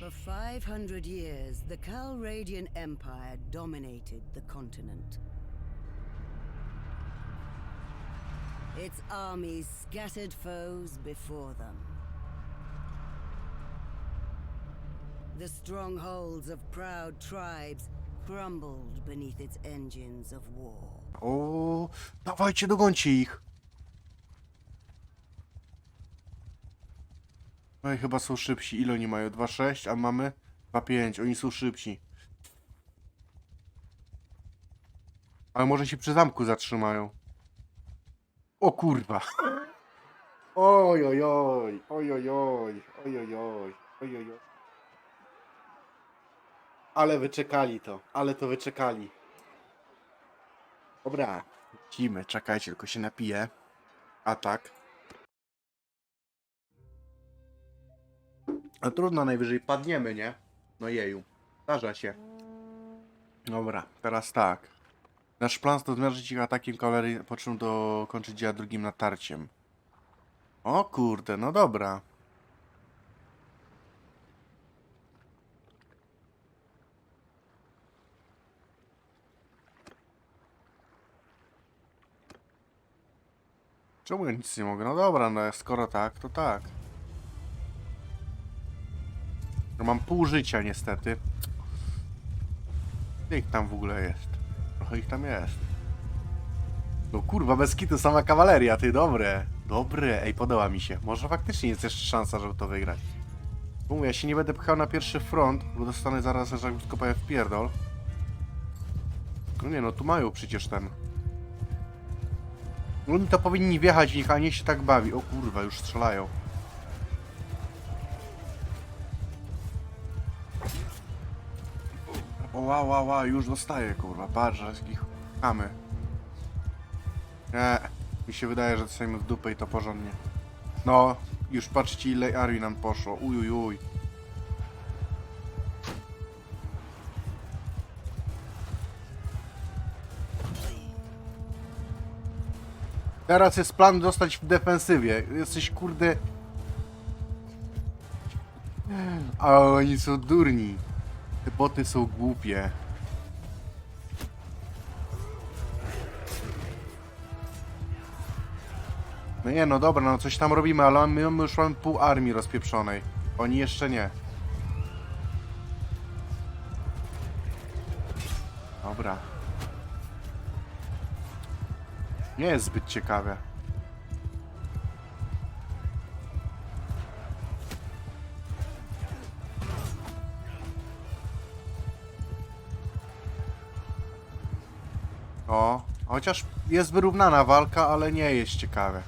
For 500 years, the Calradian Empire dominated the continent. Its armies scattered foes before them. The strongholds of proud tribes crumbled beneath its engines of war. O, dawajcie, dogońcie ich. No i chyba są szybsi. Ile oni mają? 2,6, a mamy 2,5. Oni są szybsi. Ale może się przy zamku zatrzymają. O kurwa. Oj, oj, oj, oj, oj, oj, oj, oj, oj, oj, oj. Ale wyczekali to, ale to wyczekali. Dobra, lecimy, czekajcie, tylko się napiję. A tak. A trudno, najwyżej padniemy, nie? No jeju, zdarza się. Dobra, teraz tak. Nasz plan to zmierzyć ich atakiem kawalerii, po czym dokończyć dzieła drugim natarciem. O kurde, no dobra. Czemu ja nic nie mogę? No dobra, no skoro tak, to tak. No mam pół życia niestety. Ich tam w ogóle jest? Trochę ich tam jest. No kurwa, bez kitu sama kawaleria, ty, dobre. Dobre, ej, podoba mi się. Może faktycznie jest jeszcze szansa, żeby to wygrać. Mówię, ja się nie będę pchał na pierwszy front, bo dostanę zaraz, że jak powiem w pierdol. No nie, no tu mają przecież ten... Oni to powinni wjechać w nich, a nie się tak bawi. O kurwa, już strzelają. Ła, ła, ła, już dostaję, kurwa. Patrz, że ich chamy. Nie, mi się wydaje, że dostajemy w dupę i to porządnie. No, już patrzcie ile armii nam poszło. Uj, uj, uj. Teraz jest plan dostać w defensywie. Jesteś kurde. A oni są durni. Te boty są głupie. No nie, no dobra, no coś tam robimy, ale my już mamy pół armii rozpieprzonej. Oni jeszcze nie. Dobra. Nie jest zbyt ciekawe. Chociaż jest wyrównana walka, ale nie jest ciekawe.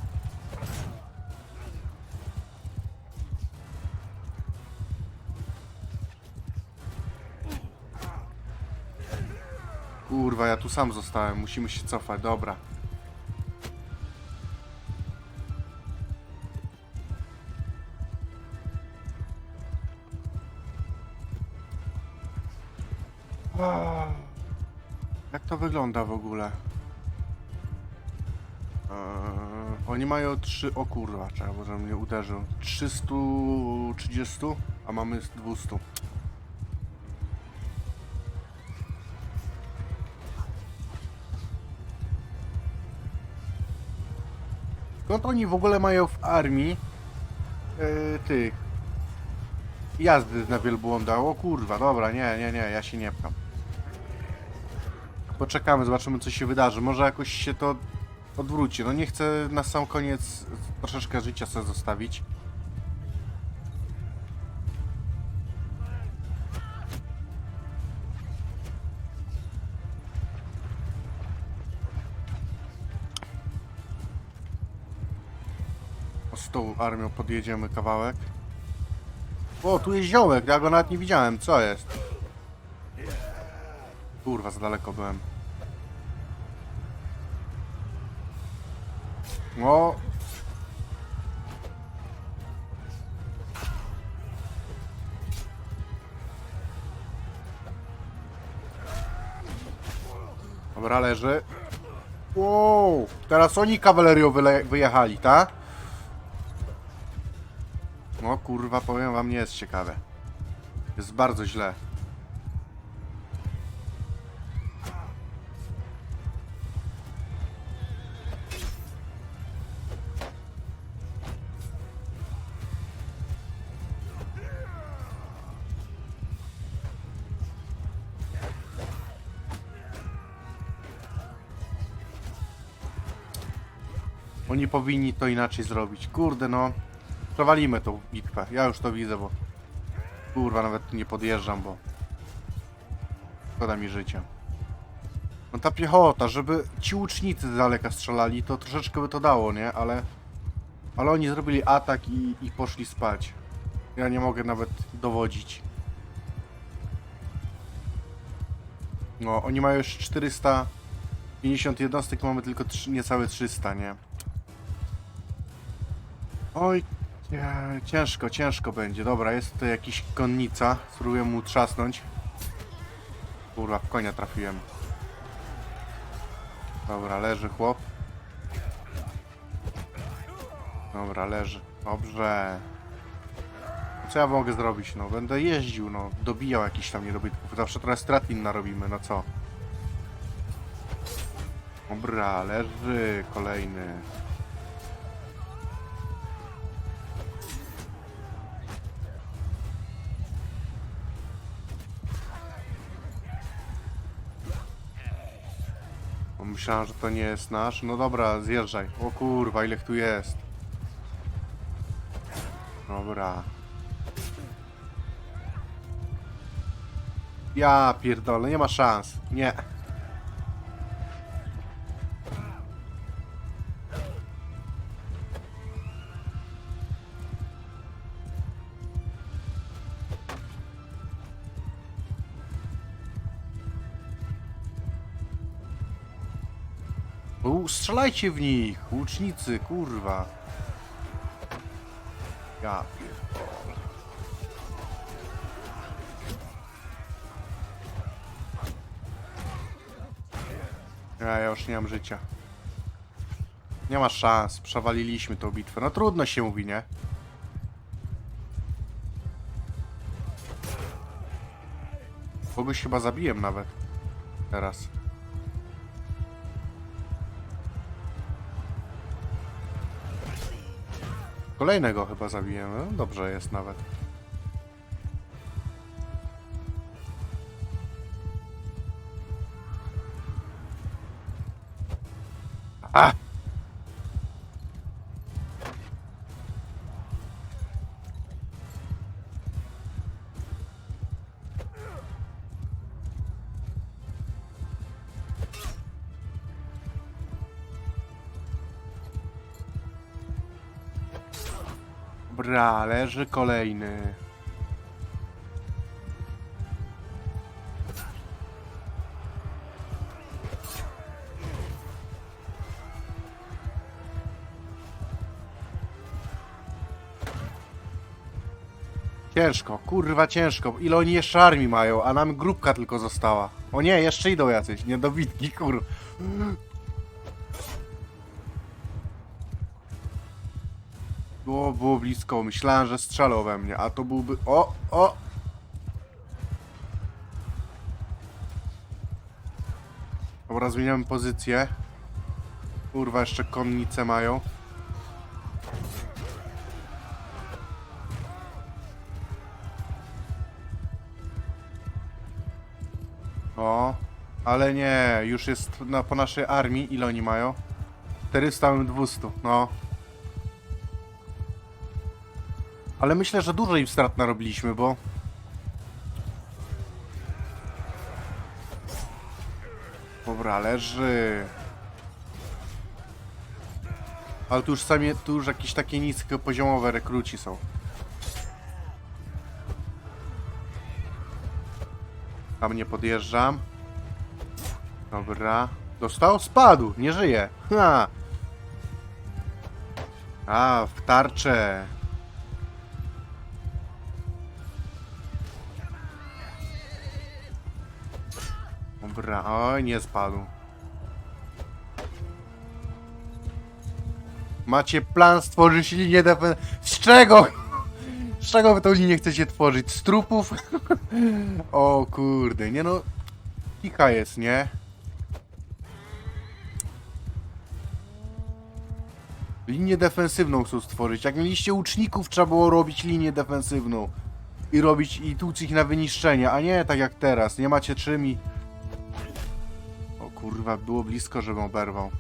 Kurwa, ja tu sam zostałem, musimy się cofać, dobra. Jak to wygląda w ogóle? Oni mają trzy. O kurwa, czekaj, bo że mnie uderzył. 330, a mamy z 200. Skąd oni w ogóle mają w armii yy, tych jazdy na wielbłąda? O kurwa, dobra, nie, nie, nie, ja się nie pcham. Poczekamy, zobaczymy co się wydarzy. Może jakoś się to odwróci. No nie chcę na sam koniec troszeczkę życia sobie zostawić. O, Z tą armią podjedziemy kawałek. O, tu jest ziołek, ja go nawet nie widziałem. Co jest? Kurwa, za daleko byłem. O! Dobra, leży. Wow! Teraz oni kawalerią wyjechali, tak? No kurwa, powiem wam, nie jest ciekawe. Jest bardzo źle. Oni powinni to inaczej zrobić. Kurde no. Przewalimy tą bitwę. Ja już to widzę, bo... Kurwa, nawet nie podjeżdżam, bo... Szkoda mi życia. No ta piechota, żeby ci łucznicy z daleka strzelali, to troszeczkę by to dało, nie? Ale... Ale oni zrobili atak i, i poszli spać. Ja nie mogę nawet dowodzić. No, oni mają już 450 jednostek, mamy tylko 3, niecałe 300, nie? Oj, nie, ciężko, ciężko będzie. Dobra, jest tutaj jakiś konnica. Spróbuję mu trzasnąć. Kurwa, w konia trafiłem. Dobra, leży chłop. Dobra, leży. Dobrze. Co ja mogę zrobić? No, będę jeździł, no. Dobijał jakiś tam niedobytków. Zawsze trochę stratin narobimy, no co? Dobra, leży kolejny. Myślałem, że to nie jest nasz. No dobra, zjeżdżaj. O kurwa, ile tu jest. Dobra. Ja pierdolę, nie ma szans. Nie. Strzelajcie w nich, łucznicy, kurwa. Ja. Ja, ja już nie mam życia. Nie ma szans, przewaliliśmy tą bitwę. No trudno się mówi, nie? Kogoś chyba zabiłem nawet. Teraz. Kolejnego chyba zabiłem. No, dobrze jest nawet. Leży kolejny. Ciężko, kurwa ciężko. Ile oni jeszcze armii mają, a nam grupka tylko została. O nie, jeszcze idą jacyś, niedobitki, kur... Było, było blisko, myślałem, że strzelał we mnie, a to byłby... O, o! Dobra, zmieniamy pozycję. Kurwa, jeszcze konnice mają. O, ale nie, już jest na, po naszej armii. Ile oni mają? 400, mamy 200, no. Ale myślę, że dużo im strat narobiliśmy, bo... Dobra, leży. Ale tu już sami, tu już jakieś takie niskopoziomowe rekruci są. Tam nie podjeżdżam. Dobra. Dostał? Spadł, nie żyje. Ha. A, w tarczę. Dobra, oj, nie spadł. Macie plan stworzyć linię defensywną. Z czego? Z czego wy tą linię chcecie tworzyć? Z trupów? o kurde, nie no. Kika jest, nie? Linię defensywną chcą stworzyć. Jak mieliście łuczników, trzeba było robić linię defensywną. I robić i tłuc ich na wyniszczenie, a nie tak jak teraz. Nie macie czym i... Kurwa, było blisko, żebym oberwał.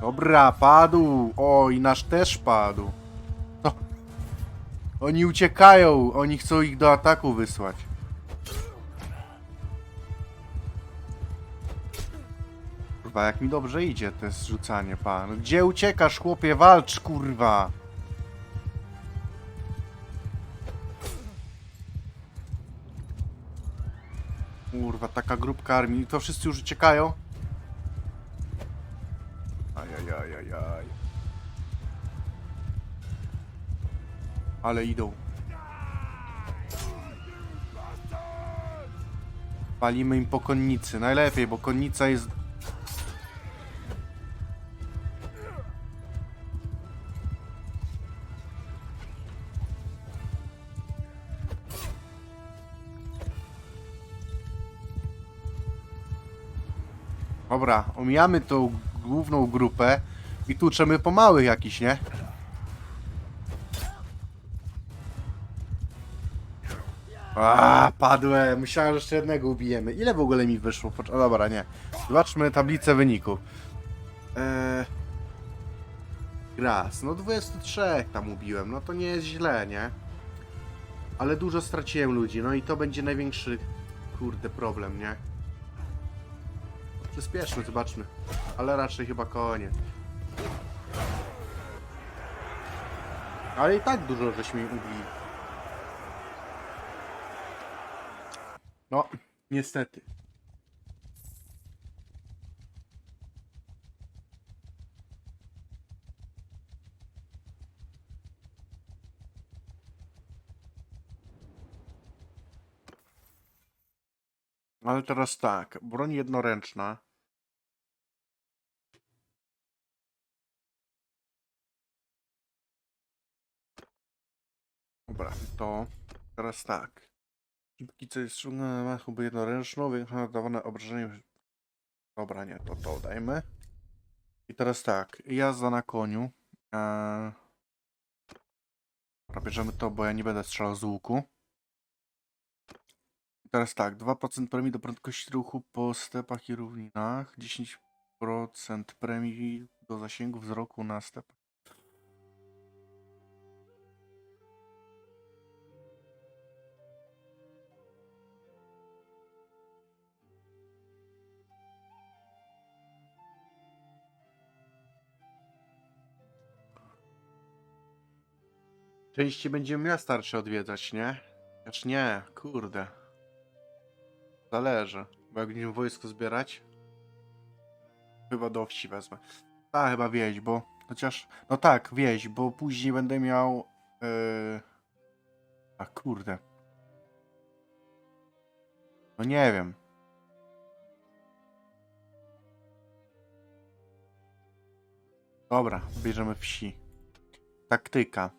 Dobra, padł. O, i nasz też padł. No. Oni uciekają. Oni chcą ich do ataku wysłać. Kurwa, jak mi dobrze idzie to jest rzucanie, pan. Gdzie uciekasz, chłopie? Walcz, kurwa. Kurwa, taka grupka armii. To wszyscy już uciekają? Ajajajajaj. Ale idą. Palimy im po konnicy. Najlepiej, bo konnica jest... Dobra, omijamy tą główną grupę i tłuczemy po małych jakiś, nie? A, padłem. Myślałem, że jeszcze jednego ubijemy. Ile w ogóle mi wyszło? Pocz- o, dobra, nie. Zobaczmy tablicę wyników. Eee... Gras. No 23 tam ubiłem. No to nie jest źle, nie? Ale dużo straciłem ludzi. No i to będzie największy, kurde, problem, nie? Przyspieszmy, zobaczmy. Ale raczej chyba koniec. Ale i tak dużo żeśmy ubili. No, niestety. Ale teraz tak, broń jednoręczna. Dobra, to teraz tak. Szybki co jest na chyba jednoręczną, większe dawane obrażenie. Dobra, nie, to to dajmy. I teraz tak, jazda na koniu. Eee... Bierzemy to, bo ja nie będę strzelał z łuku. I teraz tak, 2% premii do prędkości ruchu po stepach i równinach, 10% premii do zasięgu wzroku na stepach. Częściej będziemy miasta starsze odwiedzać, nie? Acz nie, kurde. Zależy. Bo jak będziemy wojsko zbierać, chyba do wsi wezmę. A, chyba wieś, bo chociaż. No tak, wieś, bo później będę miał. Yy... A kurde. No nie wiem. Dobra, bierzemy wsi. Taktyka.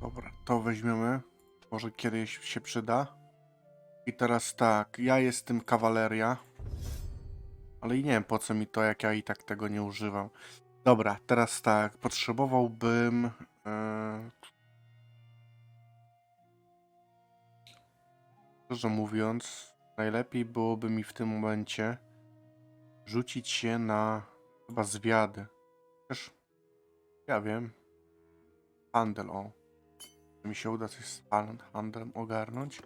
Dobra, to weźmiemy. Może kiedyś się przyda. I teraz tak, ja jestem kawaleria. Ale i nie wiem po co mi to, jak ja i tak tego nie używam. Dobra, teraz tak, potrzebowałbym. Yy... Szczerze mówiąc, najlepiej byłoby mi w tym momencie rzucić się na chyba zwiady. Też ja wiem. Handel, o. Czy mi się uda coś z handlem ogarnąć?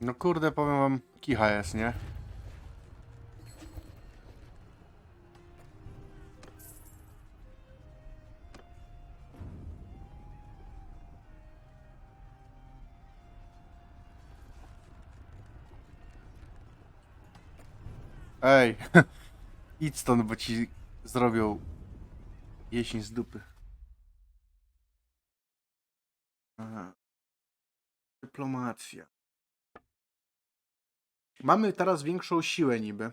No kurde, powiem wam, kicha jest, nie? Ej, idź stąd, bo ci zrobią jesień z dupy. Aha. Dyplomacja. Mamy teraz większą siłę niby.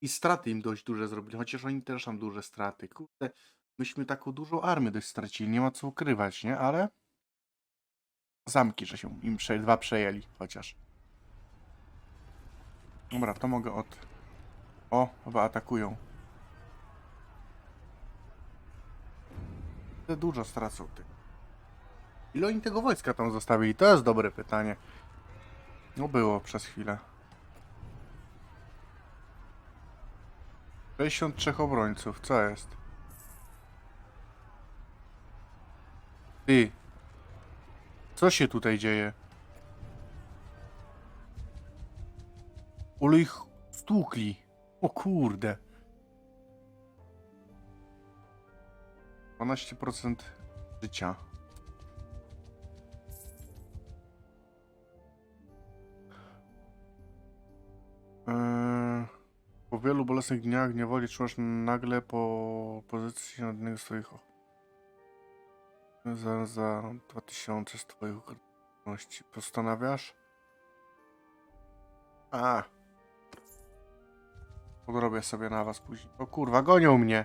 I straty im dość duże zrobili, chociaż oni też mam duże straty. Kurde, myśmy taką dużą armię dość stracili, nie ma co ukrywać, nie? Ale zamki, że się im prze, dwa przejęli chociaż. Dobra, to mogę od... O, chyba atakują. Ile dużo stracą ty. Ile oni tego wojska tam zostawili? To jest dobre pytanie. No było przez chwilę. 63 obrońców, co jest? Ty. Co się tutaj dzieje? Ule ich stłukli. O kurde. 12% życia. Eee, po wielu bolesnych dniach niewoli czułaś nagle po pozycji jednego z swoich za, za 2000 z twoich okoliczności. Postanawiasz? A. Podrobię sobie na was później. O kurwa, gonią mnie.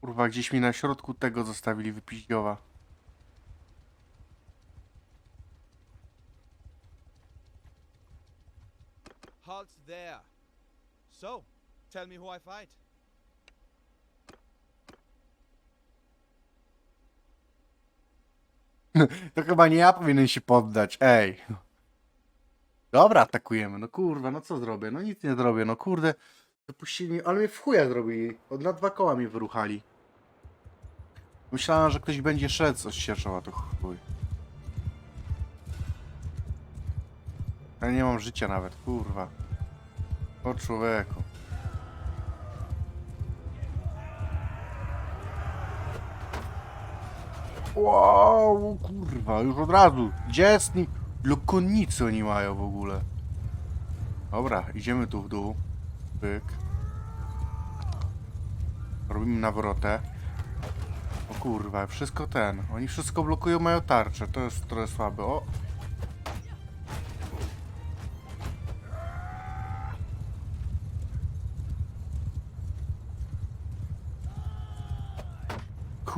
Kurwa, gdzieś mi na środku tego zostawili wypiździowa. Halt there. So, tell me who I fight. To chyba nie ja powinien się poddać, ej. Dobra, atakujemy. No kurwa, no co zrobię? No nic nie zrobię, no kurde. Dopuścili mnie, ale mnie w chuja zrobili. Od na dwa koła mnie wyruchali. Myślałem, że ktoś będzie szedł, coś sierżał, a to chuj. Ja nie mam życia nawet, kurwa. O człowieku. Wow, kurwa, już od razu. Nim? Lokonnicy oni mają w ogóle. Dobra, idziemy tu w dół. Pyk. Robimy nawrotę. O kurwa, wszystko ten. Oni wszystko blokują, mają tarczę. To jest trochę słabe. O!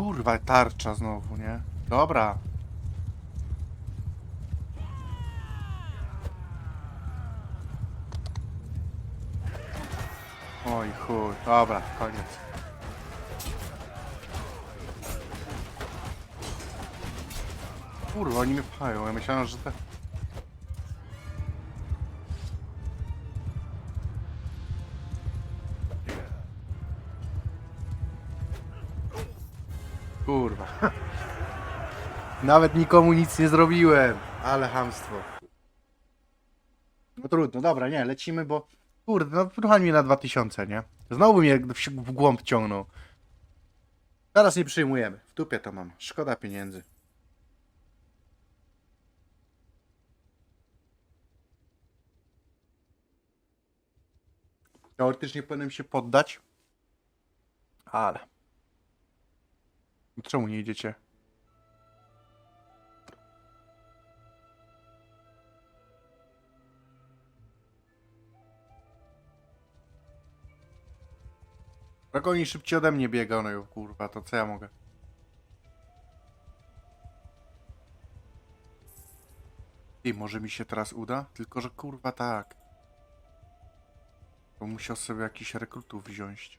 Kurwa, tarcza znowu, nie? Dobra. Oj chuj, dobra, koniec. Kurwa, oni mnie pchają, ja myślałem, że te... Kurwa. Nawet nikomu nic nie zrobiłem, ale hamstwo. No trudno, dobra, nie, lecimy, bo kurde, no ruchaj mnie na 2000, nie? Znowu mnie w, w głąb ciągnął. Teraz nie przyjmujemy. W dupie to mam. Szkoda pieniędzy. Teoretycznie powinienem się poddać. Ale. Czemu nie idziecie? Jak oni szybciej ode mnie biegają, kurwa, to co ja mogę? I może mi się teraz uda? Tylko, że kurwa tak. Bo musiał sobie jakiś rekrutów wziąć.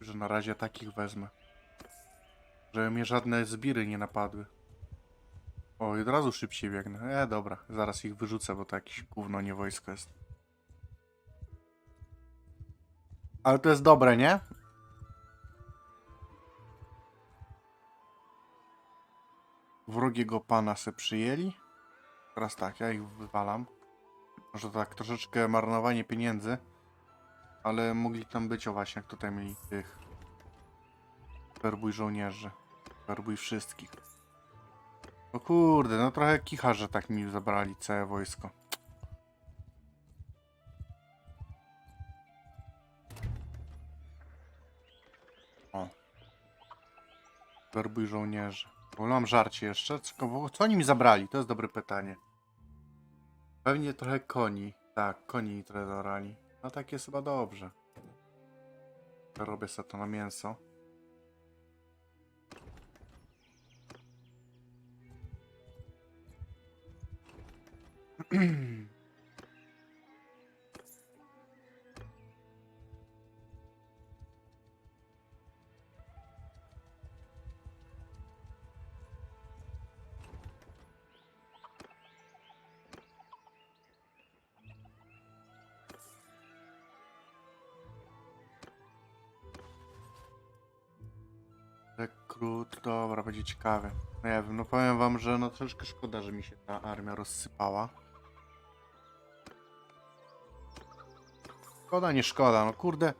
Że na razie takich wezmę. Żeby mnie żadne zbiry nie napadły. O, i od razu szybciej biegnę. E, dobra, zaraz ich wyrzucę, bo to jakieś gówno, nie wojsko jest. Ale to jest dobre, nie? wrogiego pana se przyjęli. Teraz tak, ja ich wywalam. Może tak troszeczkę marnowanie pieniędzy. Ale mogli tam być, o właśnie, jak tutaj mieli tych. Werbuj żołnierzy. Werbuj wszystkich. O kurde, no trochę kicha, że tak mi zabrali całe wojsko. O. Werbuj żołnierzy. Mam żarcie jeszcze. Co, co oni mi zabrali? To jest dobre pytanie. Pewnie trochę koni. Tak, koni trochę zabrali. No tak jest chyba dobrze. Robię sobie to na mięso. Rekrut, dobra, będzie ciekawe. No ja wiem, no powiem wam, że no troszeczkę szkoda, że mi się ta armia rozsypała. Szkoda, nie szkoda, no kurde.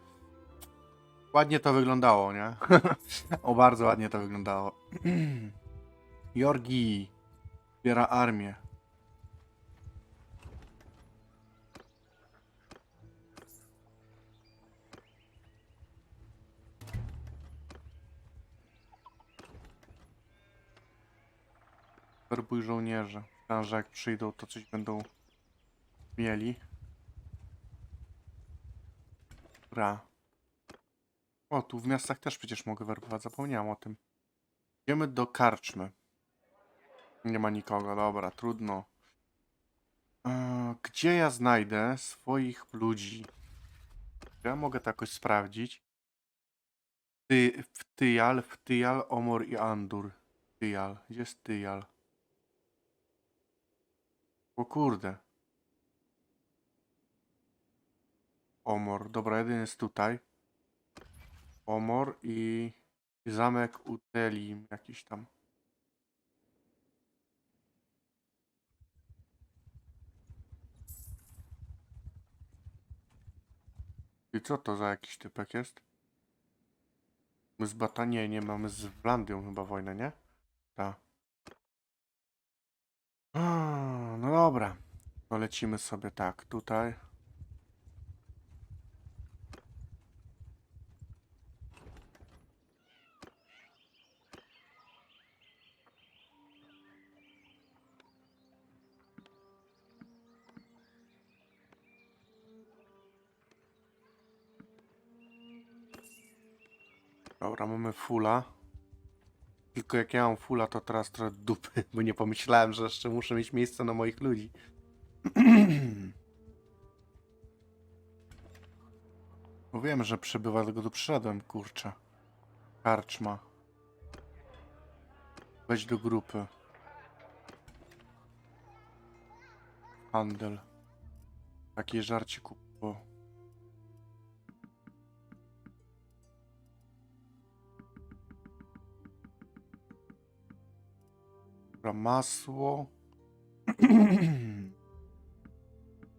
Ładnie to wyglądało, nie? o, bardzo ładnie to wyglądało. Jorgi zbiera armię. Werbuj żołnierze. Myślałem, że jak przyjdą, to coś będą mieli. Ra. O, tu w miastach też przecież mogę werbować, zapomniałem o tym. Idziemy do karczmy. Nie ma nikogo, dobra, trudno. Eee, Gdzie ja znajdę swoich ludzi? Ja mogę to jakoś sprawdzić. Ty, w Tyjal, w Tyjal, Omor i Andur. Tyjal, gdzie jest Tyjal? O kurde. Omor, dobra, jeden jest tutaj. Omor i zamek Utelim jakiś tam. I co to za jakiś typek jest? My z Batanie nie mamy z Wlandią chyba wojnę, nie? Tak. No dobra. To lecimy sobie tak, tutaj. Dobra, mamy fulla. Tylko jak ja mam fulla, to teraz trochę dupy, bo nie pomyślałem, że jeszcze muszę mieć miejsce na moich ludzi. Bo wiem, że przybywa, dlatego tu przyszedłem, kurczę. Karczma. Wejdź do grupy. Handel. Takie żarcie. Dobra, masło.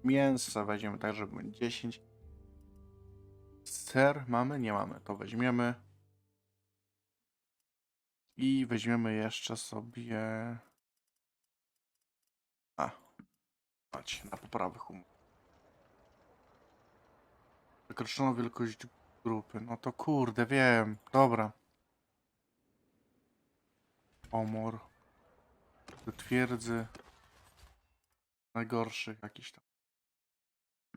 Mięso weźmiemy tak, żeby było 10. Ser mamy? Nie mamy. To weźmiemy. I weźmiemy jeszcze sobie... A. Patrz, na poprawę humor. Wykroczono wielkość grupy. No to kurde, wiem. Dobra. Omor. Do twierdzy. Najgorszych jakiś tam.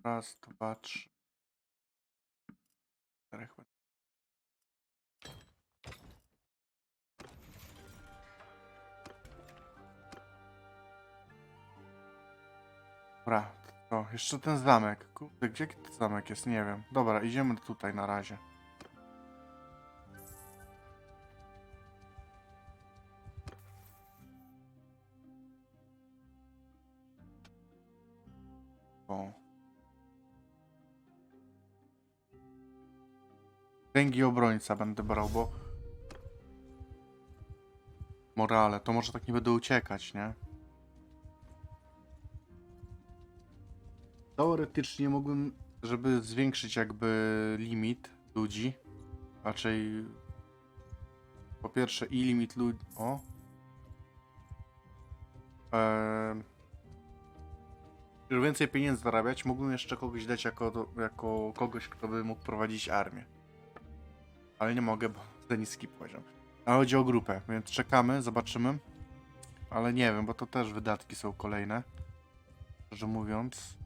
Raz, dwa, trzy. Czterech. Dobra, to jeszcze ten zamek. Kurde, gdzie ten zamek jest? Nie wiem. Dobra, idziemy tutaj na razie. Kręgi obrońca będę brał, bo morale, to może tak nie będę uciekać, nie? Teoretycznie mógłbym, żeby zwiększyć jakby limit ludzi, raczej po pierwsze i limit ludzi, o, Eee, żeby więcej pieniędzy zarabiać, mógłbym jeszcze kogoś dać jako, jako kogoś, kto by mógł prowadzić armię. Ale nie mogę, bo za niski poziom. A chodzi o grupę, więc czekamy, zobaczymy. Ale nie wiem, bo to też wydatki są kolejne. Szczerze mówiąc.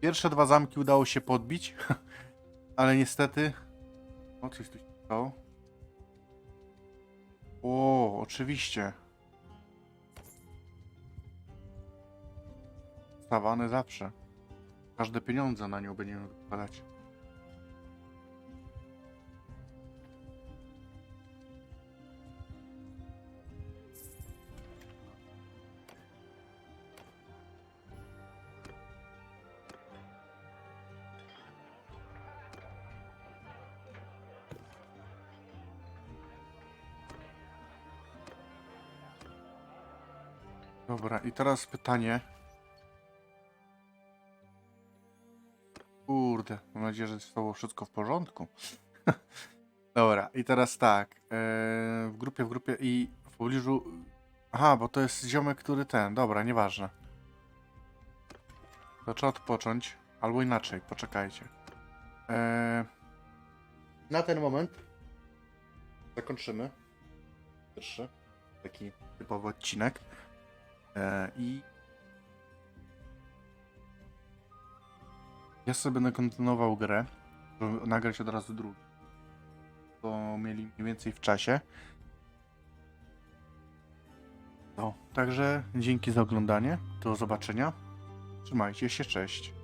Pierwsze dwa zamki udało się podbić, ale niestety... O, coś tu się stało. O, oczywiście. Stawany zawsze. Każde pieniądze na nią będziemy wykładać. Dobra, i teraz pytanie. Kurde, mam nadzieję, że zostało wszystko w porządku. Dobra, i teraz tak. e, w grupie, w grupie i w pobliżu. Aha, bo to jest ziomek, który ten. Dobra, nieważne. To trzeba odpocząć. Albo inaczej, poczekajcie. E, na ten moment zakończymy. Pierwszy taki typowy odcinek. E, I ja sobie będę kontynuował grę, żeby nagrać od razu drugi. To mieli mniej więcej w czasie. No, także dzięki za oglądanie. Do zobaczenia. Trzymajcie się, cześć.